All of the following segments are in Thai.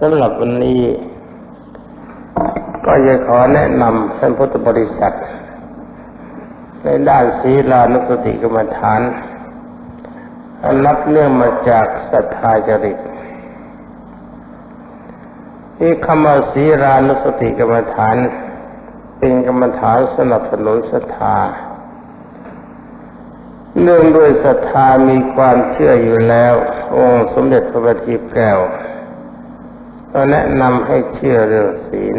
สำหรับวันนี้ ก็จะขอแนะนำท่านพุทธบริษัท ในด้านศีลานุสติกรรมฐานอันนับเนื่องมาจากศรัทธาจริตที่คำว่าศีลานุสติกรรมฐาน เป็นกรรมฐานสนับสนุนศรัทธาเนื่องด้วยศรัทธามีความเชื่ออยู่แล้ว องค์สมเด็จพระบัณฑิตแก้ว ก็แนะนำให้เชื่อเรื่องศีล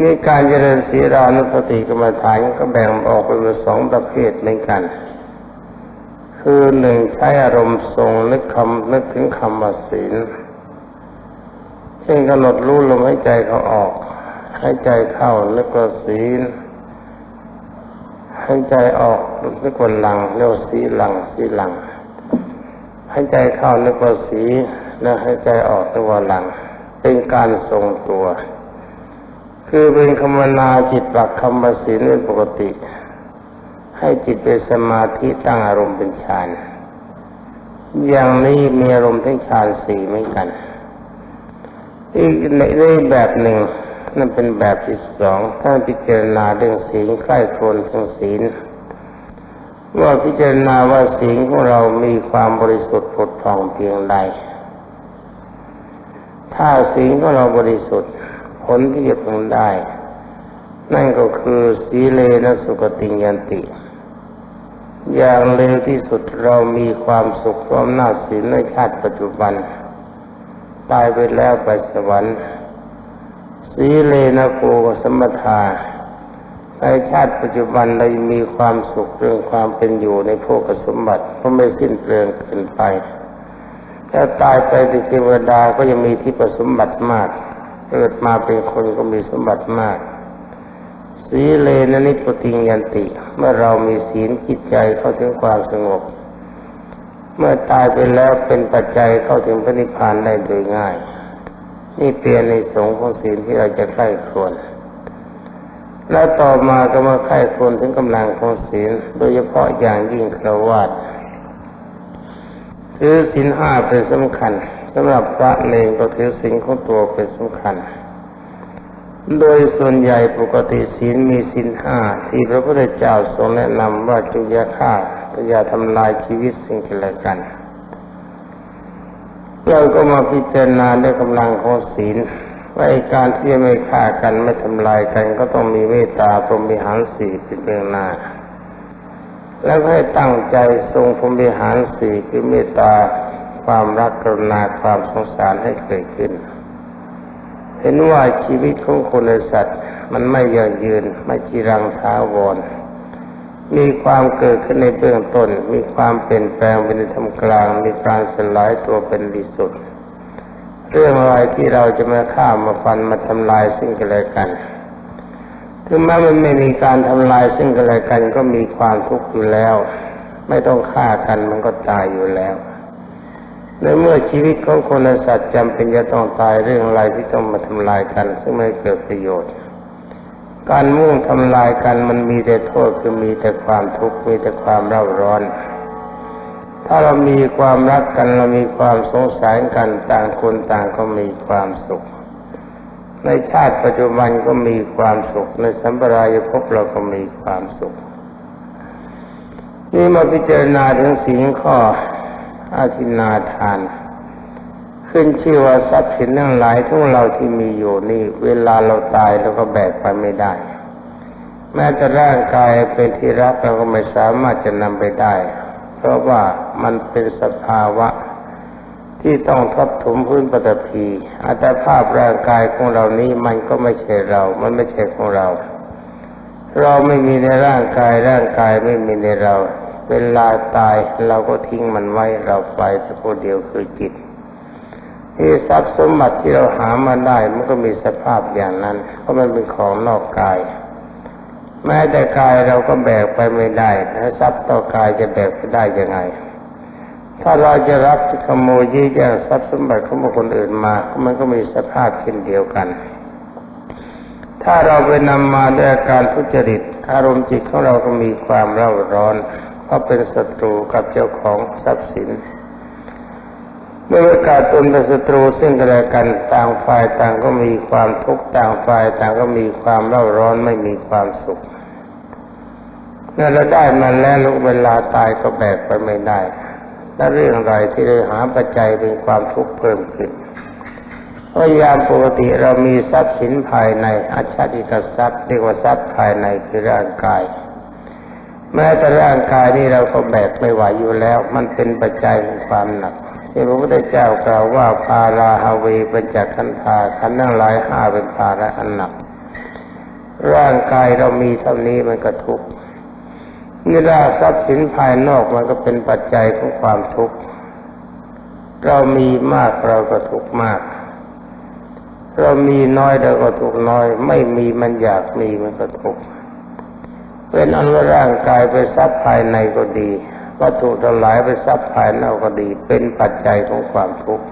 นี่การเจริญศีลานุสติกรรมฐานก็แบ่งออกเป็นสองประเภทเหมือนกัน คือหนึ่งใช้อารมณ์ทรงนึกคำนึกถึงคำว่าศีลเช่นกำหนดรู้ลมหายใจเขาออกหายใจเข้านึกว่าศีลหายใจออกนึกว่าหลังเรียกว่าสีหลังสีหลังหายใจเข้านึกว่าสี แล้วหายใจออกนึกว่าหลัง เป็นการทรงตัว คือเป็นคำนาจิตปักคำว่าศีลเป็นปกติ ให้จิตเป็นสมาธิตั้งอารมณ์เป็นฌานอย่างนี้มีอารมณ์ทั้งฌานสี่เหมือนกัน อีกในแบบหนึ่งนั่นเป็นแบบที่สองท่านพิจารณาเรื่องศีลใกล้ครวนของศีลว่าพิจารณาว่าศีลของเรามีความบริสุทธิ์ผุดผ่องเพียงใด ถ้าศีลของเราบริสุทธิ์ผลที่จะพึงได้ นั่นก็คือสีเลนะสุกติยันติ อย่างเร็วที่สุดเรามีความสุขพร้อมหน้าศีลในชาติปัจจุบัน ตายไปแล้วไปสวรรค์ สีเลนะโกสมถาในชาติปัจจุบันเรามีความสุขเรื่องความเป็นอยู่ในโภคสมบัติเพราะไม่สิ้นเปลืองเกินไป ถ้าตายไปเป็นเทวดาก็ยังมีที่ประสมบัติมาก เกิดมาเป็นคนก็มีสมบัติมาก สีเลนนิพติยันติ เมื่อเรามีศีลจิตใจเข้าถึงความสงบ เมื่อตายไปแล้วเป็นปัจจัยเข้าถึงพระนิพพานได้โดยง่าย นี่เปลี่ยนในสงฆ์ของศีลที่เราจะใกล้ควรแล้วต่อมาก็มาใกล้ควรถึงกำลังของศีล โดยเฉพาะอย่างยิ่งครวาส ถือศีลห้าเป็นสำคัญสำหรับพระเนรก็ถือศีลของตัวเป็นสำคัญ โดยส่วนใหญ่ปกติศีลมีศีลห้าที่พระพุทธเจ้าทรงแนะนำว่าจงอย่าฆ่าอย่าทำลายชีวิตสิ่งที่ละกัน เราก็มาพิจารณาด้วยกำลังของศีลว่าการที่ไม่ฆ่ากันไม่ทำลายกันก็ต้องมีเมตตาพรหมิหารสี่เป็นเบื้องหน้า แล้วให้ตั้งใจทรงพรมิหารสี่คือเมตตาความรักกรุณาความสงสารให้เกิดขึ้น เห็นว่าชีวิตของคนและสัตว์ มันไม่ยั่งยืนไม่จีรังท้าวร มีความเกิดขึ้นในเบื้องต้น มีความเปลี่ยนแปลงเป็นในธรรมกลาง มีการสลายตัวเป็นที่สุด เรื่องอะไรที่เราจะมาฆ่ามาฟันมาทำลายซึ่งกันและกัน ถึงแม้มันไม่มีการทำลายซึ่งกันและกันก็มีความทุกข์อยู่แล้ว ไม่ต้องฆ่ากันมันก็ตายอยู่แล้วในเมื่อชีวิตของคนและสัตว์จำเป็นจะต้องตายเรื่องอะไรที่ต้องมาทำลายกัน ซึ่งไม่เกิดประโยชน์ การมุ่งทำลายกันมันมีแต่โทษคือมีแต่ความทุกข์มีแต่ความเร่าร้อน ถ้าเรามีความรักกันเรามีความสงสารกันต่างคนต่างก็มีความสุข ในชาติปัจจุบันก็มีความสุข ในสัมปรายภพเราก็มีความสุข นี่มาพิจารณาถึงสิ่งข้ออาทินนาทาน ขึ้นชื่อว่าทรัพย์สินทั้งหลายทั้งเราที่มีอยู่นี่ เวลาเราตายเราก็แบกไปไม่ได้ แม้แต่ร่างกายเป็นที่รักเราก็ไม่สามารถจะนำไปได้ เพราะว่ามันเป็นสภาวะ ที่ต้องทับถมพื้นปฐพีอัตภาพร่างกายของเรานี้มันก็ไม่ใช่เรา มันไม่ใช่ของเรา เราไม่มีในร่างกาย ร่างกายไม่มีในเรา เวลาตายเราก็ทิ้งมันไว้เราไปแต่คนเดียวคือจิตที่ทรัพย์สมบัติที่เราหามาได้มันก็มีสภาพอย่างนั้น เพราะมันเป็นของนอกกาย แม้แต่กายเราก็แบกไปไม่ได้ถ้าทรัพย์ต่อกายจะแบกไปได้ยังไง ถ้าเราจะรับจะขโมยยี่แย่งทรัพย์สมบัติของบุคคลอื่นมา มันก็มีสภาพเช่นเดียวกัน ถ้าเราไปนำมาด้วยอาการทุจริต อารมณ์จิตของเราก็มีความเร่าร้อนเพราะเป็นศัตรูกับเจ้าของทรัพย์สิน เมื่อประกาศตนเป็นศัตรูซึ่งกันและกันต่างฝ่ายต่างก็มีความทุกข์ต่างฝ่ายต่างก็มีความเร่าร้อนไม่มีความสุขเมื่อเราได้มันแล้วเวลาตายก็แบกไปไม่ได้ และเรื่องอะไรที่ได้หาปัจจัยเป็นความทุกข์เพิ่มขึ้นเพราะยามปกติเรามีทรัพย์สินภายในอาชาติกทรัพย์เรียกว่าทรัพย์ภายในคือร่างกาย แม้แต่ร่างกายนี่เราก็แบกไม่ไหวอยู่แล้ว มันเป็นปัจจัยของความหนักที่พระพุทธเจ้ากล่าวว่าพาราฮาเวเป็นจากขันธาขันธ์ทั้งหลายห้าเป็นภาระอันหนัก ร่างกายเรามีเท่านี้มันก็ทุกข์ นี่ราทรัพย์สินภายนอกมันก็เป็นปัจจัยของความทุกข์ เรามีมากเราก็ทุกข์มาก เรามีน้อยเราก็ทุกข์น้อย ไม่มีมันอยากมีมันก็ทุกข์เป็นอันว่าร่างกายไปทรัพย์ภายในก็ดีวัตถุทั้งหลายไปทรัพย์ภายนอกก็ดี เป็นปัจจัยของความทุกข์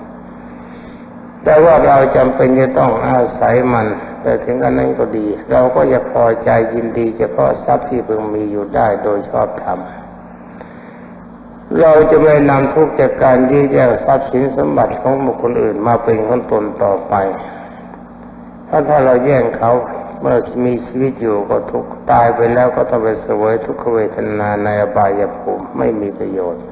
แต่ว่าเราจำเป็นจะต้องอาศัยมัน แต่ถึงกันนั้นก็ดี เราก็อย่าพอใจยินดี เฉพาะทรัพย์ที่เพิ่งมีอยู่ได้โดยชอบธรรมเราจะไม่นำทุกข์จากการยื้อแย่งทรัพย์สินสมบัติของบุคคลอื่นมาเป็นของตนต่อไป ถ้าถ้าเราแย่งเขาเมื่อมีชีวิตอยู่ก็ทุกข์ตายไปแล้วก็ต้องไปเสวยทุกขเวทนาในอบายภูมิไม่มีประโยชน์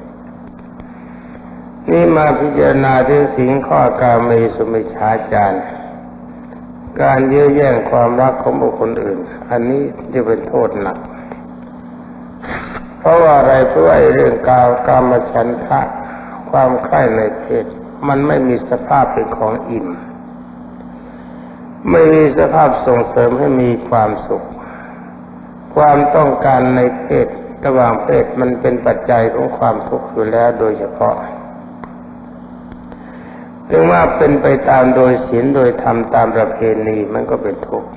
นี่มาพิจารณาถึงสิ่งข้อการมีสุมิชาจารย์ การยื้อแย่งความรักของบุคคลอื่น อันนี้จะเป็นโทษหนัก เพราะว่าอะไรเพราะว่าไอ้เรื่องกาวกามฉันทะความใคร่ในเพศมันไม่มีสภาพเป็นของอิ่ม ไม่มีสภาพส่งเสริมให้มีความสุข ความต้องการในเพศระหว่างเพศมันเป็นปัจจัยของความทุกข์อยู่แล้วโดยเฉพาะ ถึงว่าเป็นไปตามโดยศีลโดยธรรมตามประเพณีมันก็เป็นทุกข์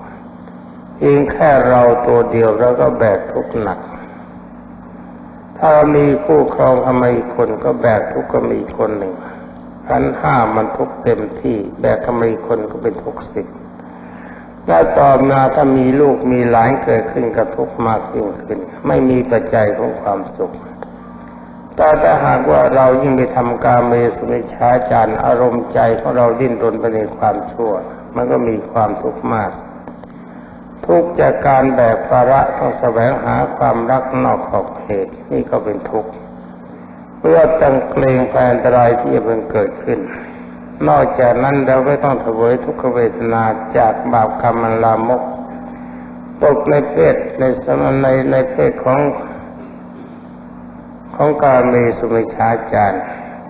เพียงแค่เราตัวเดียวเราก็แบกทุกข์หนัก ถ้าามีคู่ครองทำไมคนก็แบกทุกข์ก็มีคนหนึ่งขันห้ามันทุกข์เต็มที่ แบกทำไมคนก็เป็นทุกข์สิบถ้าต่อมาถ้ามีลูกมีหลานเกิดขึ้นกระทุกข์มากยิ่งขึ้น ไม่มีปัจจัยของความสุข แต่ถ้าหากว่าเรายิ่งไปทำการเมสุมิชาจารอารมณ์ใจของเราดิ้นรนไปในความชั่ว มันก็มีความทุกข์มาก ทุกจากการแบกภาระต้องแสวงหาความรักนอกขอบเขตนี่ก็เป็นทุกข์เพื่อตั้งเกรงภัยอันตรายที่จะเป็นเกิดขึ้น นอกจากนั้นเราก็ต้องเสวยทุกขเวทนาจากบาปกรรมมันลามกตกในเพศในสมณในในเพศของ ของการมีสุมิชาจารย์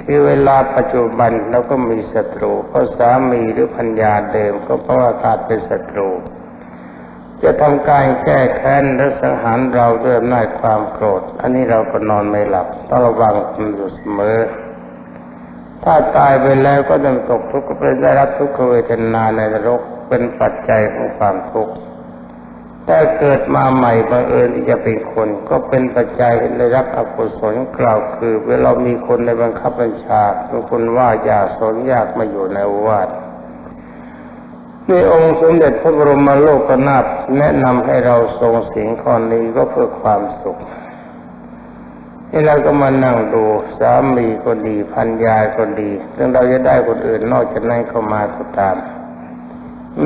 ที่เวลาปัจจุบันเราก็มีศัตรูก็สามีหรือพัญญาเดิมก็เพราะว่าขาดเป็นศัตรู จะทำการแก้แค้นและสังหารเราด้วยอำนาจความโกรธ อันนี้เราก็นอนไม่หลับต้องระวังมันอยู่เสมอถ้าตายไปแล้วก็ต้องตกทุกข์เป็นได้รับทุกขเวทนาในนรกเป็นปัจจัยของความทุกข์ ถ้าเกิดมาใหม่บังเอิญที่จะเป็นคน ก็เป็นปัจจัยให้ได้รับอกุศลกล่าวคือ เวลามีคนในบังคับบัญชาบางคนว่าอย่าสนอยากมาอยู่ในโอวาทนี่องค์สมเด็จพระบรมโลกนาถแนะนำให้เราทรงเสียงข้อนี้ก็เพื่อความสุขนี่เราก็มานั่งดูสามีก็ดีพันยายก็ดีถึงเราจะได้คนอื่นนอกจากนั้นเข้ามาก็ตาม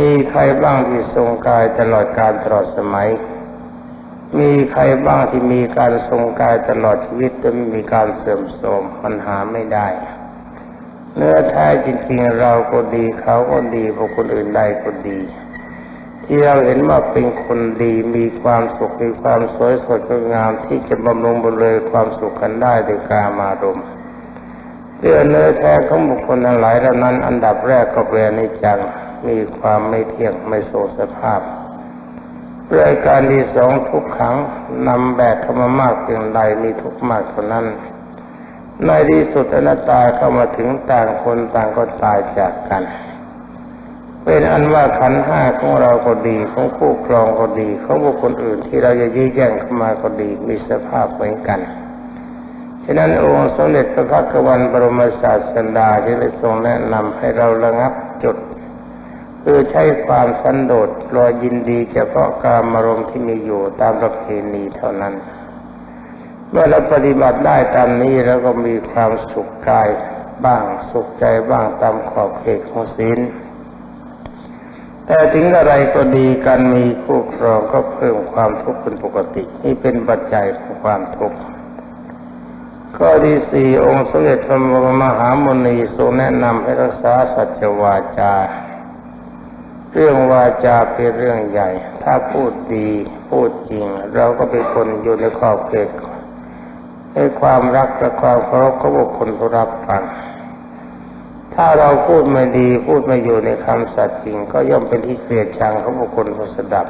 มีใครบ้างที่ทรงกายตลอดการตลอดสมัย มีใครบ้างที่มีการทรงกายตลอดชีวิตแต่ไม่มีการเสื่อมโทรมมันหาไม่ได้ เนื้อแท้จริงๆเราก็ดีเขาก็ดีบุคคลอื่นใดก็ดี ที่เราเห็นว่าเป็นคนดีมีความสุขมีความสวยสดงดงามที่จะบำรุงบำเรอความสุขกันได้โดยกามารมณ์เพื่อเนื้อแท้ของบุคคลทั้งหลายเหล่านั้น อันดับแรกก็เป็นอนิจัง มีความไม่เที่ยงไม่โสสภาพรายการที่สองทุกขังนำแบกเข้ามามากเพียงใดมีทุกมากเท่านั้น ในที่สุดอนัตตาเข้ามาถึงต่างคนต่างก็ตายจากกัน เป็นอันว่าขันห้าของเราก็ดีของคู่ครองก็ดีของบุคคลอื่นที่เราจะยื้อแย่งเข้ามาก็ดีมีสภาพเหมือนกันฉะนั้นองค์สมเด็จพระพักวันบรมศาสดาที่ได้ทรงแนะนำให้เราระงับจุด คือใช้ความสันโดษรอยินดีเฉพาะการมารมณ์ที่มีอยู่ตามประเพณีเท่านั้น เมื่อเราปฏิบัติได้ตามนี้เราก็มีความสุขกายบ้างสุขใจบ้างตามขอบเขตของศีลแต่ถึงอะไรก็ดีการมีคู่ครองก็เพิ่มความทุกข์เป็นปกติ นี่เป็นปัจจัยของความทุกข์ข้อที่สี่องค์สมเด็จพระมหามุนีทรงแนะนำให้รักษาสัจวาจา เรื่องวาจาเป็นเรื่องใหญ่ ถ้าพูดดีพูดจริง เราก็เป็นคนอยู่ในขอบเขตให้ความรักและความเคารพของบุคคลผู้รับฟัง ถ้าเราพูดไม่ดีพูดไม่อยู่ในคำสัตย์จริง ก็ย่อมเป็นที่เกลียดชังของบุคคลผู้สดับ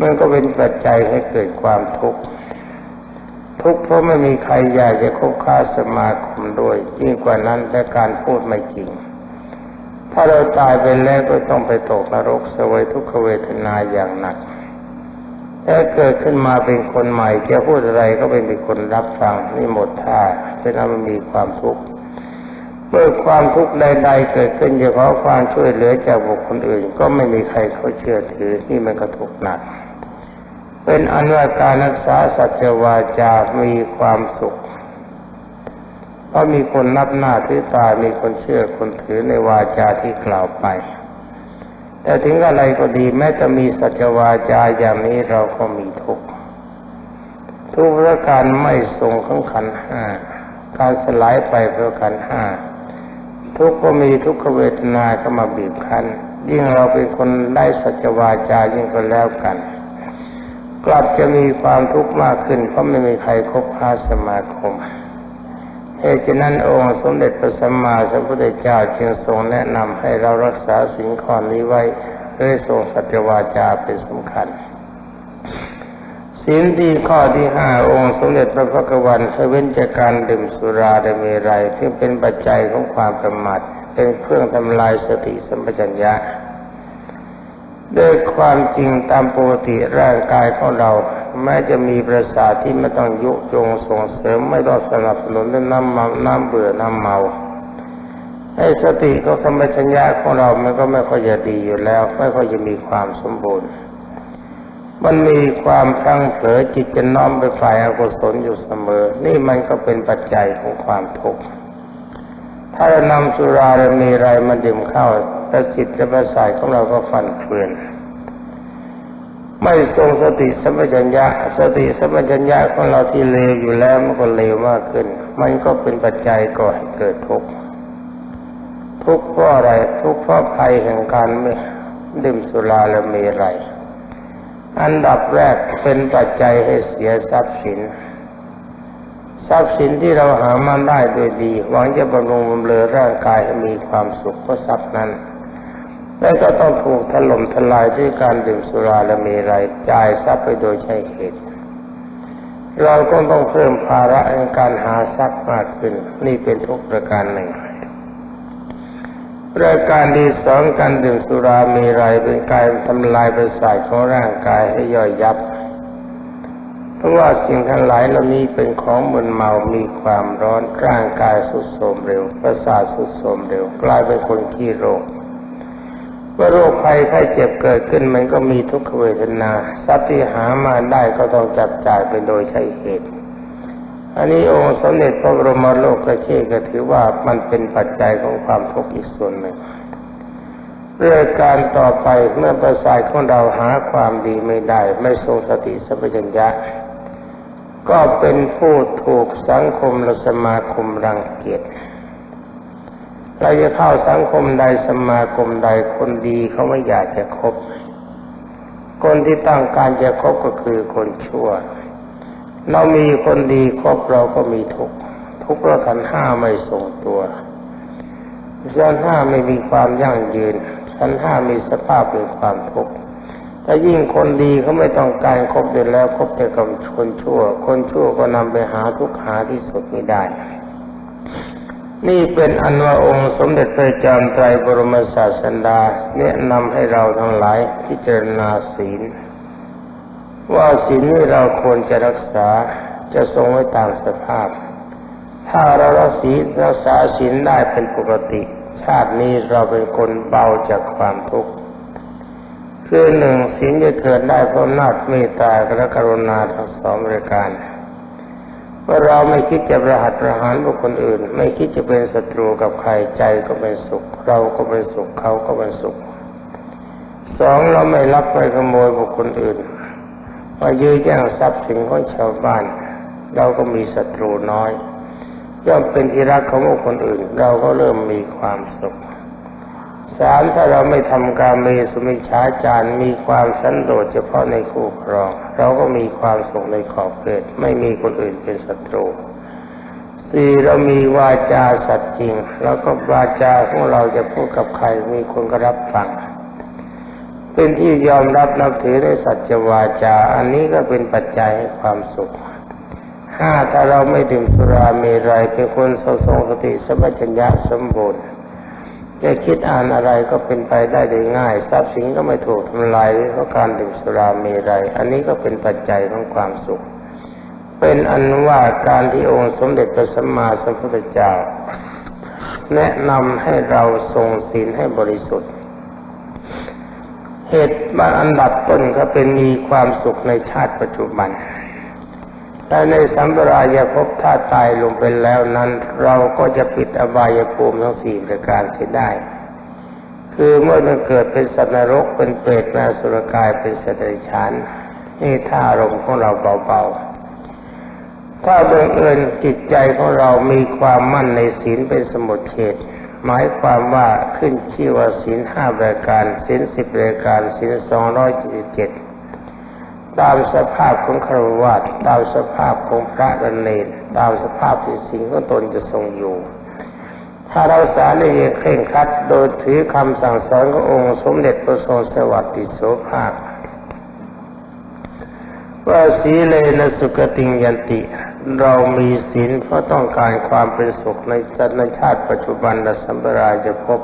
มันก็เป็นปัจจัยให้เกิดความทุกข์ทุกข์เพราะไม่มีใครอยากจะคบค้าสมาคมด้วยยิ่งกว่านั้นและการพูดไม่จริง ถ้าเราตายไปแล้วก็ต้องไปตกนรกเสวยทุกขเวทนาอย่างหนักถ้าเกิดขึ้นมาเป็นคนใหม่จะพูดอะไรก็ไม่มีคนรับฟังนี่หมดท่าเป็นนั้นมันมีความทุกข์เมื่อความทุกข์ใดๆเกิดขึ้นเฉพาะความช่วยเหลือจากบุคคลอื่น ก็ไม่มีใครเขาเชื่อถือนี่มันก็ทุกข์หนัก เป็นอันว่าการรักษาสัจวาจามีความสุข เพราะมีคนนับหน้าถือตา มีคนเชื่อคนถือในวาจาที่กล่าวไป แต่ถึงอะไรก็ดีแม้จะมีสัจวาจาอย่างนี้เราก็มีทุกข์ทุกประการไม่ทรงของขันห้าการสลายไปเพราะขันห้าทุกข์ก็มีทุกขเวทนาเข้ามาบีบคั้น ยิ่งเราเป็นคนได้สัจวาจายิ่งก็แล้วกัน กลับจะมีความทุกข์มากขึ้นเพราะไม่มีใครคบค้าสมาคม เหตุฉะนั้นองค์สมเด็จพระสัมมาสัมพุทธเจ้าจึงทรงแนะนำให้เรารักษาสิ่งข้อนี้ไว้เพื่อทรงสัจวาจาเป็นสำคัญศีลที่ข้อที่ห้าองค์สมเด็จพระพักวันเคยเว้นจากการดื่มสุราและเมรัยที่เป็นปัจจัยของความประมาทเป็นเครื่องทำลายสติสัมปชัญญะด้วยความจริงตามปกติร่างกายของเรา แม้จะมีประสาทที่ไม่ต้องยุยงส่งเสริมไม่ต้องสนับสนุนด้วยน้ำเมาน้ำเบื่อน้ำเมาไอ้สติของสัมปชัญญะของเรา มันก็ไม่ค่อยจะดีอยู่แล้ว ไม่ค่อยจะมีความสมบูรณ์ มันมีความพลังเผลอจิตจะน้อมไปฝ่ายอกุศลอยู่เสมอ นี่มันก็เป็นปัจจัยของความทุกข์ ถ้าเรานำสุราหรือมีอะไรมาดื่มเข้าประสิทธิ์และประสาทของเราก็ฟันเฟือน ไม่ทรงสติสัมปชัญญะสติสัมปชัญญะของเราที่เลวอยู่แล้วมันก็เลวมากขึ้น มันก็เป็นปัจจัยก่อให้เกิดทุกข์ทุกข์เพราะอะไรทุกข์เพราะภัยแห่งการไม่ดื่มสุราและมีอะไรอันดับแรกเป็นปัจจัยให้เสียทรัพย์สิน ทรัพย์สินที่เราหามาได้โดยดีหวังจะบำรุงบำเรอร่างกายให้มีความสุขเพราะทรัพย์นั้น แต่ก็ต้องถูกถล่มทลายด้วยการดื่มสุราและมีไรจ่ายทรัพย์ไปโดยใช่เหตุ เราก็ต้องเพิ่มภาระในการหาทรัพย์มากขึ้น นี่เป็นทุกประการหนึ่งประการที่สองการดื่มสุรามีไรเป็นการทำลายประสาทของร่างกายให้ย่อยยับ เพราะว่าสิ่งทั้งหลายเหล่านี้เป็นของมึนเมา มีความร้อนร่างกายสุดโทรมเร็ว ประสาทสุดโทรมเร็ว กลายเป็นคนขี้โรค เมื่อโรคภัยไข้เจ็บเกิดขึ้นมันก็มีทุกขเวทนา ทรัพย์ที่หามาได้ก็ต้องจับจ่ายไปโดยใช่เหตุ อันนี้องค์สมเด็จพระบรมโลกเชษก็ถือว่ามันเป็นปัจจัยของความทุกข์อีกส่วนหนึ่งเรื่องการต่อไปเมื่อประสาทของเราหาความดีไม่ได้ ไม่ทรงสติสัมปชัญญะ ก็เป็นผู้ถูกสังคมและสมาคมรังเกียจ เราจะเข้าสังคมใดสมาคมใดคนดีเขาไม่อยากจะคบ คนที่ตั้งการจะคบก็คือคนชั่ว เรามีคนดีคบเราก็มีทุกทุกเราขันห้าไม่ทรงตัวขันห้าไม่มีความยั่งยืนขันห้ามีสภาพเป็นความทุกข์ถ้ายิ่งคนดีเขาไม่ต้องการคบเดินแล้วคบแต่กับคนชั่ว คนชั่วก็นำไปหาทุกข์หาที่สุดไม่ได้ นี่เป็นอันว่าองค์สมเด็จพระจอมไตรบรมศาสดาแนะนำให้เราทั้งหลายพิจารณาศีล ว่าศีลนี้เราควรจะรักษาจะทรงไว้ตามสภาพ ถ้าเรารักศีลรักษาศีลได้เป็นปกติ ชาตินี้เราเป็นคนเบาจากความทุกข์คือหนึ่งศีลจะเกิดได้เพราะนาจเมตตาและกรุณาทั้งสองรายการ ว่าเราไม่คิดจะประหัตประหารบุคคลอื่น ไม่คิดจะเป็นศัตรูกับใครใจก็เป็นสุข เราก็เป็นสุขเขาก็เป็นสุขสองเราไม่รับไปขโมยบุคคลอื่นว่ายื้อแย่งทรัพย์สินของชาวบ้าน เราก็มีศัตรูน้อย ย่อมเป็นที่รักของบุคคลอื่น เราก็เริ่มมีความสุข สามถ้าเราไม่ทำการเมสุมิชาจารมีความสันโดษเฉพาะในคู่ครอง เราก็มีความสุขในขอบเขตไม่มีคนอื่นเป็นศัตรูสี่เรามีวาจาสัตย์จริง แล้วก็วาจาของเราจะพูดกับใครมีคนก็รับฟัง เป็นที่ยอมรับนับถือในสัจวาจา อันนี้ก็เป็นปัจจัยให้ความสุขห้าถ้าเราไม่ดื่มสุราเมรัยเป็นคนทรงสติสมัชัญญะสมบูรณ์ จะคิดอ่านอะไรก็เป็นไปได้โดยง่าย ทรัพย์สินก็ไม่ถูกทำลายเพราะการดื่มสุราเมรัยอันนี้ก็เป็นปัจจัยของความสุข เป็นอันว่าการที่องค์สมเด็จพระสัมมาสัมพุทธเจ้า แนะนำให้เราทรงศีลให้บริสุทธิ์ เหตุมาอันดับต้นก็เป็นมีความสุขในชาติปัจจุบัน แต่ในสัมปรายภพถ้าตายลงไปแล้วนั้น เราก็จะปิดอบายภูมิทั้งสี่ประการเสียได้ คือเมื่อมันเกิดเป็นสัตว์นรกเป็นเปรตนาสุรกายเป็นสัตว์เดรัจฉานนี่ถ้าอารมณ์ของเราเบาๆ ถ้าบังเอิญจิตใจของเรามีความมั่นในศีลเป็นสมุทเฉดหมายความว่าขึ้นชื่อว่าศีลห้ารายการศีลสิบรายการศีลสองร้อยเจ็ด ตามสภาพของครวะตามสภาพของพระดนเนรตามสภาพที่สิ่งของตนจะทรงอยู่ ถ้าเราสารในเคร่งครัดโดยถือคำสั่งสอนขององค์สมเด็จพระทรงสวัสดิโสภาคว่าสีเลนะสุกติงยันติ เรามีศีลเพราะต้องการความเป็นสุขในจันชาติปัจจุบันและสัมปรายจะพบ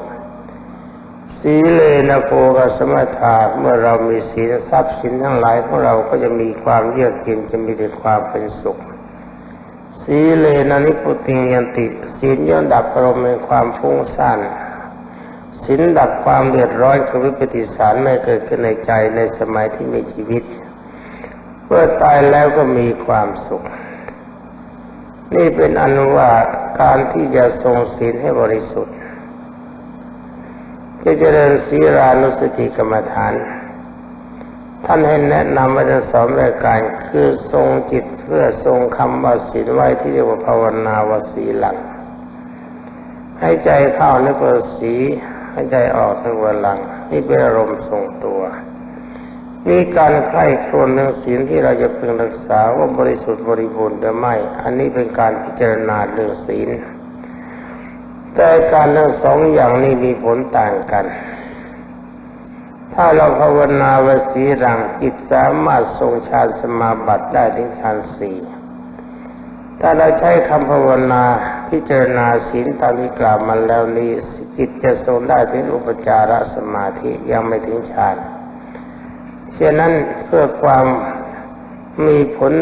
สีเลนะโภกสมถาเมื่อเรามีศีลทรัพย์สินทั้งหลายของเราก็จะมีความเยือกเย็นจะมีแต่ความเป็นสุข สีเลนะนิพุติยันติศีลย่อมดับอารมณ์ในความฟุ้งซ่านศีลดับความเดือดร้อนคือวิปฏิสารไม่เกิดขึ้นในใจในสมัยที่มีชีวิตเมื่อตายแล้วก็มีความสุข นี่เป็นอนุว่าการที่จะทรงศีลให้บริสุทธิ์ จะเจริญศีรานุสติกรรมฐาน ท่านให้แนะนำมาทั้งสองรายการคือทรงจิตเพื่อทรงคำว่าศีลไว้ที่เรียกว่าภาวนาวสีหลัง ให้ใจเข้านึกว่าสีให้ใจออกนึกว่าหลัง นี่เป็นอารมณ์ทรงตัวมีการใคร่ครวญเรื่องศีลที่เราจะพึงรักษาว่าบริสุทธิ์บริบูรณ์หรือไม่ อันนี้เป็นการพิจารณาเรื่องศีล แต่การทั้งสองอย่างนี้มีผลต่างกัน ถ้าเราภาวนาวสีรังจิตสามารถทรงฌานสมาบัติได้ถึงฌานสี่ถ้าเราใช้คำภาวนาพิจารณาศีลตามที่กล่าวมาแล้วนี้จิตจะทรงได้ถึงอุปจารสมาธิยังไม่ถึงฌานฉะนั้นเพื่อความมีผล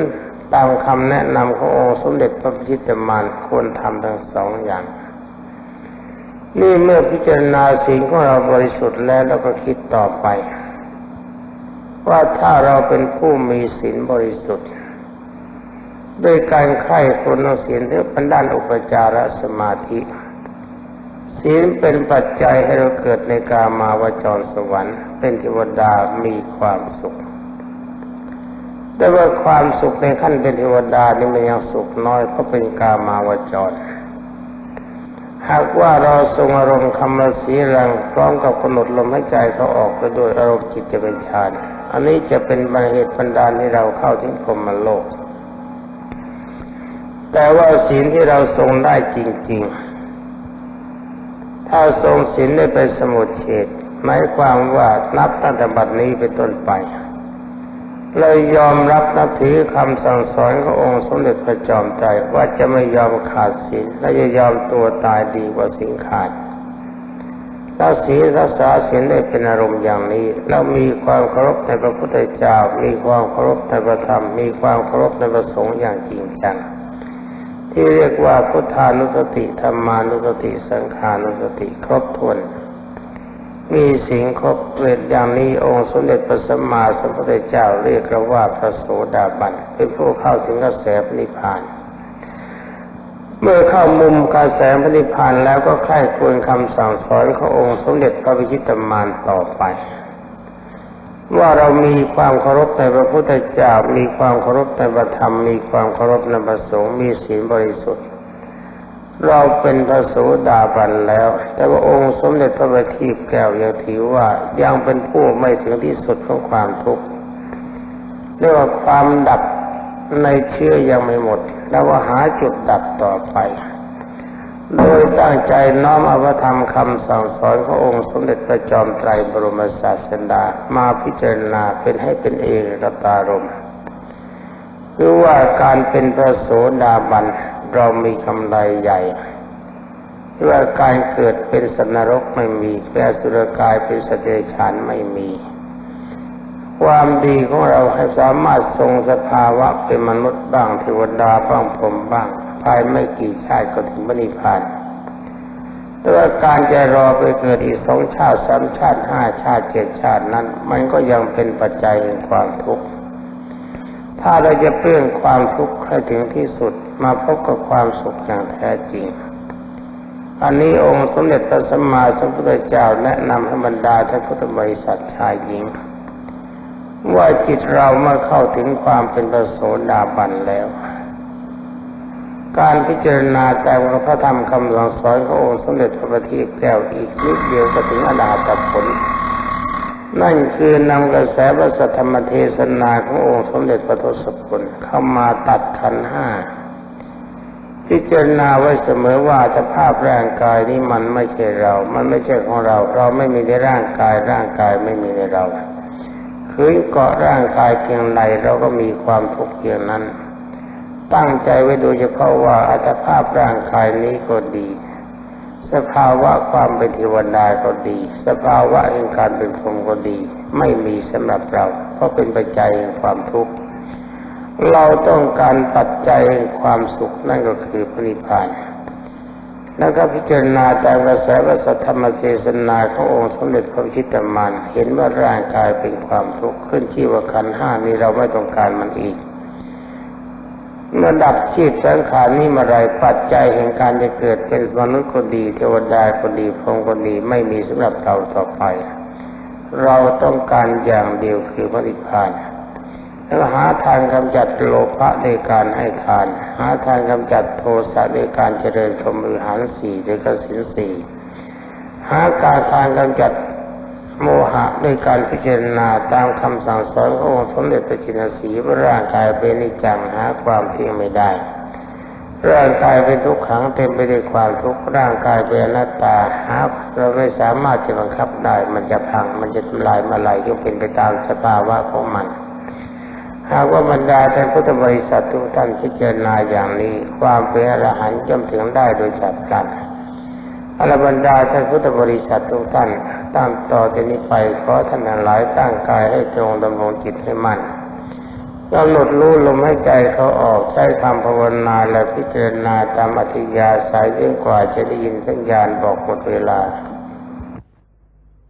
ตามคำแนะนำขององค์สมเด็จพระพิชิตมารควรทำทั้งสองอย่าง นี่เมื่อพิจารณาศีลของเราบริสุทธิ์แล้วเราก็คิดต่อไป ว่าถ้าเราเป็นผู้มีศีลบริสุทธิ์ด้วยการใคร่ครวญศีลเรื่องปันด้านอุปจารสมาธิศีลเป็นปัจจัยให้เราเกิดในกามาวจรสวรรค์ เป็นเทวดามีความสุข แต่ว่าความสุขในขั้นเป็นเทวดานี่มันยังสุขน้อยเพราะเป็นกามาวจร หากว่าเราทรงอารมณ์คำว่าสีรังพร้อมกับกำหนดลมหายใจเขาออกไปโดยอารมณ์จิตจะเป็นฌานอันนี้จะเป็นบรเหตุบันดาลให้เราเข้าถึงพรหมโลก แต่ว่าศีลที่เราทรงได้จริง ๆ ถ้าทรงศีลได้เป็นสมุทเฉดหมายความว่านับตั้งแต่บัดนี้เป็นต้นไป เลยยอมรับนับถือคำสั่งสอนขององค์สมเด็จพระจอมไตรว่าจะไม่ยอมขาดศีลและจะยอมตัวตายดีกว่าศีลขาดถ้าศีลรักษาศีลได้เป็นอารมณ์อย่างนี้ เรามีความเคารพในพระพุทธเจ้า มีความเคารพในพระธรรม มีความเคารพในพระสงฆ์อย่างจริงจังที่เรียกว่าพุทธานุสติธรรมานุสติสังขานุสติครบถ้วน มีสิ่งครบเวทอย่างนี้องค์สมเด็จพระสัมมาสัมพุทธเจ้าเรียกว่าพระโสดาบันเป็นผู้เข้าถึงกระแสพนิพพานมื่อเข้ามุมกระแสพระนิพพานแล้วก็ใคร่ควรคำสั่งสอนขององค์สมเด็จพระวิชิตมารต่อไป ว่าเรามีความเคารพในพระพุทธเจ้ามีความเคารพในพระธรรมมีความเคารพในพระสงฆ์มีศีลบริสุทธิ์ เราเป็นพระโสดาบันแล้ว แต่ว่าองค์สมเด็จพระบัณฑิตแก้วยังถือว่ายังเป็นผู้ไม่ถึงที่สุดของความทุกข์เรียกว่าความดับในเชื่อยังไม่หมด แล้วว่าหาจุดดับต่อไป โดยตั้งใจน้อมเอาธรรมคำสั่งสอนขององค์สมเด็จพระจอมไตรบรมศาสดามาพิจารณาเป็นให้เป็นเอกกตารมณ์คือว่าการเป็นพระโสดาบัน เรามีกำไรใหญ่คือว่าการเกิดเป็นสนรกไม่มีเป็นสุรกายเป็นสเดรัจฉานไม่มี ความดีของเราให้สามารถทรงสภาวะเป็นมนุษย์บ้างเทวดาบ้างพรหมบ้าง ภายไม่กี่ชาติก็ถึงมรรคนิพพานแต่ว่าการจะรอไปเกิดอีกสองชาติสามชาติห้าชาติเจ็ดชาตินั้น มันก็ยังเป็นปัจจัยแห่งความทุกข์ถ้าเราจะเปลื้องความทุกข์ให้ถึงที่สุด มาพบกับความสุขอย่างแท้จริง อันนี้องค์สมเด็จพระสัมมาสัมพุทธเจ้าแนะนำให้บรรดาท่านพุทธบริษัทชายหญิง ว่าจิตเราเมื่อเข้าถึงความเป็นพระโสดาบันแล้ว การพิจารณาแต่พระธรรมคำสั่งสอนขององค์สมเด็จพระบัณฑิตแก้วอีกนิดเดียวก็ถึงอนาตผลนั่นคือนำกระแสพระสัทธรรมเทศนาขององค์สมเด็จพระทศพลเข้ามาตัดขันห้า พิจารณาไว้เสมอว่าสภาพร่างกายนี้มันไม่ใช่เรา มันไม่ใช่ของเรา เราไม่มีในร่างกาย ร่างกายไม่มีในเรา คือเกาะร่างกายเพียงใดเราก็มีความทุกข์เพียงนั้น ตั้งใจไว้โดยเฉพาะว่าอัตภาพร่างกายนี้ก็ดี สภาวะความเป็นเทวดาก็ดี สภาวะแห่งการเป็นพรหมก็ดี ไม่มีสำหรับเรา เพราะเป็นปัจจัยแห่งความทุกข์ เราต้องการปัจจัยแห่งความสุขนั่นก็คือพระนิพพานแล้วก็พิจารณาตามกระแสพระสัทธรรมเทศนาขององค์สมเด็จพระชิตามานเห็นว่าร่างกายเป็นความทุกข์ขึ้นที่ว่าขันห้านี้เราไม่ต้องการมันอีกเมื่อดับชีพสังขารนี้มาไรปัจจัยแห่งการจะเกิดเป็นมนุษย์ก็ดีเทวดาก็ดีพรหมก็ดีไม่มีสำหรับเราต่อไป เราต้องการอย่างเดียวคือพระนิพพาน แล้วหาทางกำจัดโลภะในการให้ทาน หาทางกำจัดโทสะในการเจริญพรมวิหารสี่ในกสินสี่หาการทางกำจัดโมหะในการพิจารณาตามคำสั่งสอนขององค์สมเด็จพระจินสีว่าร่างกายเป็นนิจังหาความเที่ยงไม่ได้ร่างกายเป็นทุกขังเต็มไปด้วยความทุกข์ร่างกายเป็นอนัตตาหาเราไม่สามารถจะบังคับได้ มันจะพังมันจะทำลายมาลายก็เป็นไปตามสภาวะของมัน หากว่าบรรดาท่านพุทธบริษัททุกท่านพิจารณาอย่างนี้ ความเป็นอรหันต์ย่อมถึงได้โดยฉับพลันอรบรรดาท่านพุทธบริษัททุกท่านตามต่อจากนี้ไปขอท่านหลายตั้งกายให้ตรงดำรงจิตให้มั่นกำหนดรู้ลมให้ใจเขาออกใช้คำภาวนาและพิจารณาตามอธิยาสายยิ่งกว่าจะได้ยินสัญญาณบอกหมดเวลา